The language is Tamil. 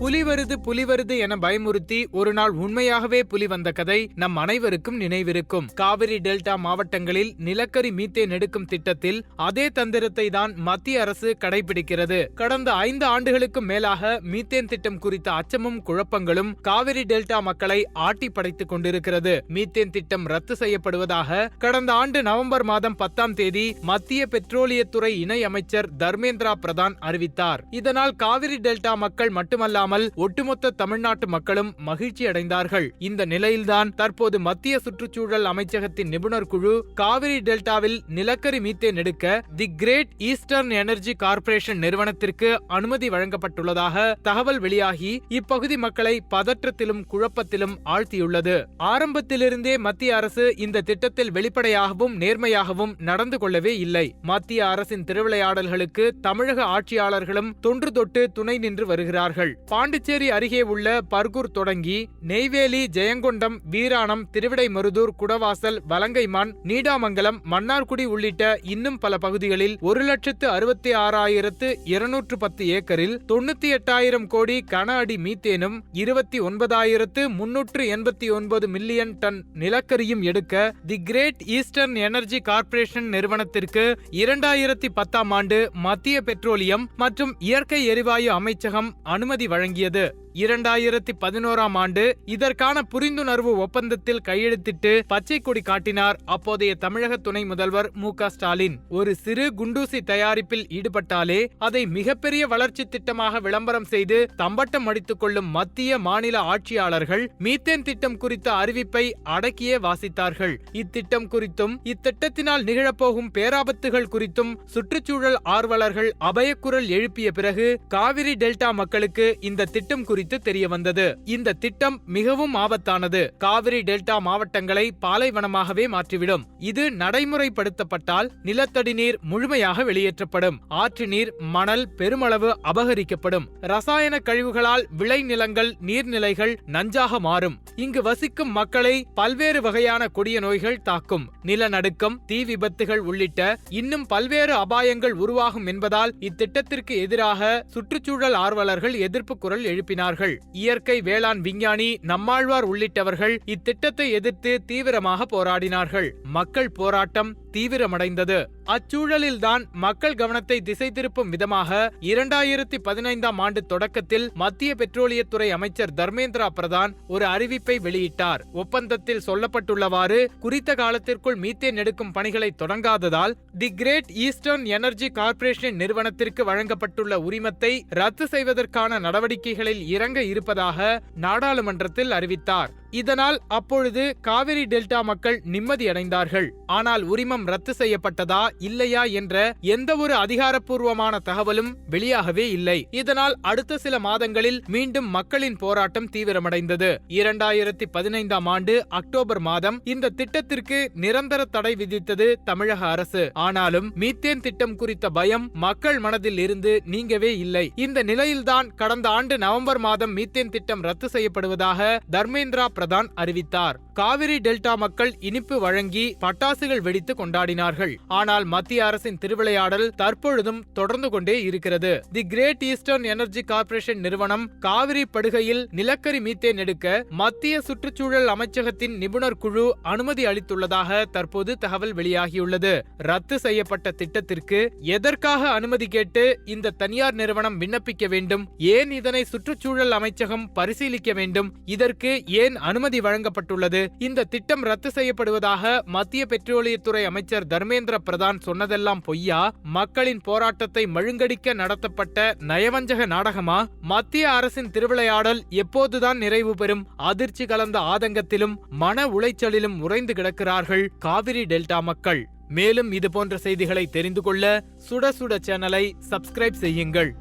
புலி வருது புலி வருது என பயமுறுத்தி ஒரு நாள் உண்மையாகவே புலி வந்த கதை நம் அனைவருக்கும் நினைவிருக்கும். காவிரி டெல்டா மாவட்டங்களில் நிலக்கரி மீத்தேன் எடுக்கும் திட்டத்தில் அதே தந்திரத்தை தான் மத்திய அரசு கடைபிடிக்கிறது. கடந்த ஐந்து ஆண்டுகளுக்கும் மேலாக மீத்தேன் திட்டம் குறித்த அச்சமும் குழப்பங்களும் காவிரி டெல்டா மக்களை ஆட்டி படைத்துக் கொண்டிருக்கிறது. மீத்தேன் திட்டம் ரத்து செய்யப்படுவதாக கடந்த ஆண்டு நவம்பர் மாதம் பத்தாம் தேதி மத்திய பெட்ரோலியத்துறை இணை அமைச்சர் தர்மேந்திரா பிரதான் அறிவித்தார். இதனால் காவிரி டெல்டா மக்கள் மட்டுமல்லாமல் ஒட்டுமொத்த தமிழ்நாட்டு மக்களும் மகிழ்ச்சி அடைந்தார்கள் இந்த நிலையில்தான் தற்போது மத்திய சுற்றுச்சூழல் அமைச்சகத்தின் நிபுணர் குழு காவிரி டெல்டாவில் நிலக்கரி மீத்தேன் எடுக்க the Great Eastern Energy Corporation நிறுவனத்திற்கு அனுமதி வழங்கப்பட்டுள்ளதாக தகவல் வெளியாகி இப்பகுதி மக்களை பதற்றத்திலும் குழப்பத்திலும் ஆழ்த்தியுள்ளது. ஆரம்பத்திலிருந்தே மத்திய அரசு இந்த திட்டத்தில் வெளிப்படையாகவும் நேர்மையாகவும் நடந்து கொள்ளவே இல்லை. மத்திய அரசின் திருவிளையாடல்களுக்கு தமிழக ஆட்சியாளர்களும் தொன்று தொட்டு துணை நின்று வருகிறார்கள். பாண்டிச்சேரி அருகே உள்ள பர்கூர் தொடங்கி நெய்வேலி ஜெயங்கொண்டம் வீராணம் திருவிடைமருதூர் குடவாசல் வலங்கைமான் நீடாமங்கலம் மன்னார்குடி உள்ளிட்ட இன்னும் பல பகுதிகளில் ஒரு லட்சத்து அறுபத்தி ஆறாயிரத்து இருநூற்று பத்து ஏக்கரில் தொண்ணூத்தி எட்டாயிரம் கோடி கன அடி மீத்தேனும் இருபத்தி ஒன்பதாயிரத்து முன்னூற்று எண்பத்தி ஒன்பது மில்லியன் டன் நிலக்கரியும் எடுக்க the Great Eastern Energy Corporation நிறுவனத்திற்கு இரண்டாயிரத்தி பத்தாம் ஆண்டு மத்திய பெட்ரோலியம் மற்றும் இயற்கை எரிவாயு அமைச்சகம் அனுமதி വഴങ്ങിയത് இரண்டாயிரத்தி பதினோராம் ஆண்டு இதற்கான புரிந்துணர்வு ஒப்பந்தத்தில் கையெழுத்திட்டு பச்சை கொடி காட்டினார் அப்போதைய தமிழக துணை முதல்வர் மு ஸ்டாலின். ஒரு சிறு குண்டூசி தயாரிப்பில் ஈடுபட்டாலே அதை மிகப்பெரிய வளர்ச்சி திட்டமாக விளம்பரம் செய்து தம்பட்டம் அடித்துக் கொள்ளும் மத்திய மாநில ஆட்சியாளர்கள் மீத்தேன் திட்டம் குறித்த அறிவிப்பை அடக்கியே வாசித்தார்கள். இத்திட்டம் குறித்தும் இத்திட்டத்தினால் நிகழப்போகும் பேராபத்துகள் குறித்தும் சுற்றுச்சூழல் ஆர்வலர்கள் அபயக்குரல் எழுப்பிய பிறகு காவிரி டெல்டா மக்களுக்கு இந்த திட்டம் குறித்து தெரிய வந்தது இந்த திட்டம் மிகவும் ஆபத்தானது. காவிரி டெல்டா மாவட்டங்களை பாலைவனமாகவே மாற்றிவிடும். இது நடைமுறைப்படுத்தப்பட்டால் நிலத்தடி நீர் முழுமையாக வெளியேற்றப்படும். ஆற்று நீர் மணல் பெருமளவு அபகரிக்கப்படும். ரசாயன கழிவுகளால் விளைநிலங்கள் நீர்நிலைகள் நஞ்சாக மாறும். இங்கு வசிக்கும் மக்களை பல்வேறு வகையான கொடிய நோய்கள் தாக்கும். நிலநடுக்கம் தீ விபத்துகள் உள்ளிட்ட இன்னும் பல்வேறு அபாயங்கள் உருவாகும் என்பதால் இத்திட்டத்திற்கு எதிராக சுற்றுச்சூழல் ஆர்வலர்கள் எதிர்ப்பு குரல் எழுப்பினார்கள் இயற்கை வேளாண் விஞ்ஞானி நம்மாழ்வார் உள்ளிட்டவர்கள் இத்திட்டத்தை எதிர்த்து தீவிரமாக போராடினார்கள். மக்கள் போராட்டம் தீவிரமடைந்தது. அச்சூழலில்தான் மக்கள் கவனத்தை திசை திருப்பும் விதமாக இரண்டாயிரத்தி பதினைந்தாம் ஆண்டு தொடக்கத்தில் மத்திய பெட்ரோலியத்துறை அமைச்சர் தர்மேந்திரா பிரதான் ஒரு அறிவிப்பை வெளியிட்டார். ஒப்பந்தத்தில் சொல்லப்பட்டுள்ளவாறு குறித்த காலத்திற்குள் மீத்தேன் எடுக்கும் பணிகளை தொடங்காததால் the Great Eastern Energy Corporation நிறுவனத்திற்கு வழங்கப்பட்டுள்ள உரிமத்தை ரத்து செய்வதற்கான நடவடிக்கைகளில் இறங்க இருப்பதாக நாடாளுமன்றத்தில் அறிவித்தார். இதனால் அப்பொழுது காவிரி டெல்டா மக்கள் நிம்மதியடைந்தார்கள். ஆனால் உரிமம் ரத்து செய்யப்பட்டதா இல்லையா என்ற எந்த ஒரு அதிகாரப்பூர்வமான தகவலும் வெளியாகவே இல்லை. இதனால் அடுத்த சில மாதங்களில் மீண்டும் மக்களின் போராட்டம் தீவிரமடைந்தது. இரண்டாயிரத்தி பதினைந்தாம் ஆண்டு அக்டோபர் மாதம் இந்த திட்டத்திற்கு நிரந்தர தடை விதித்தது தமிழக அரசு. ஆனாலும் மீத்தேன் திட்டம் குறித்த பயம் மக்கள் மனதில் இருந்து நீங்கவே இல்லை. இந்த நிலையில்தான் கடந்த ஆண்டு நவம்பர் மாதம் மீத்தேன் திட்டம் ரத்து செய்யப்படுவதாக தர்மேந்திரா பிரதான் அறிவித்தார். காவிரி டெல்டா மக்கள் இனிப்பு வழங்கி பட்டாசுகள் வெடித்து கொண்டாடினார்கள். ஆனால் மத்திய அரசின் திருவிளையாடல் தற்பொழுதும் தொடர்ந்து கொண்டே இருக்கிறது. The Great Eastern Energy Corporation நிறுவனம் காவிரி படுகையில் நிலக்கரி மீத்தேன் எடுக்க மத்திய சுற்றுச்சூழல் அமைச்சகத்தின் நிபுணர் குழு அனுமதி அளித்துள்ளதாக தற்போது தகவல் வெளியாகியுள்ளது. ரத்து செய்யப்பட்ட திட்டத்திற்கு எதற்காக அனுமதி கேட்டு இந்த தனியார் நிறுவனம் விண்ணப்பிக்க வேண்டும்? ஏன் இதனை சுற்றுச்சூழல் அமைச்சகம் பரிசீலிக்க வேண்டும்? இதற்கு ஏன் அனுமதி வழங்கப்பட்டுள்ளது? இந்த திட்டம் ரத்து செய்யப்படுவதாக மத்திய பெட்ரோலியத்துறை அமைச்சர் தர்மேந்திர பிரதான் சொன்னதெல்லாம் பொய்யா? மக்களின் போராட்டத்தை மழுங்கடிக்க நடத்தப்பட்ட நயவஞ்சக நாடகமா? மத்திய அரசின் திருவிளையாடல் எப்போதுதான் நிறைவு பெறும்? அதிர்ச்சி கலந்த ஆதங்கத்திலும் மன உளைச்சலிலும் உறைந்து கிடக்கிறார்கள் காவிரி டெல்டா மக்கள். மேலும் இதுபோன்ற செய்திகளை தெரிந்து கொள்ள சுட சுட சேனலை சப்ஸ்கிரைப் செய்யுங்கள்.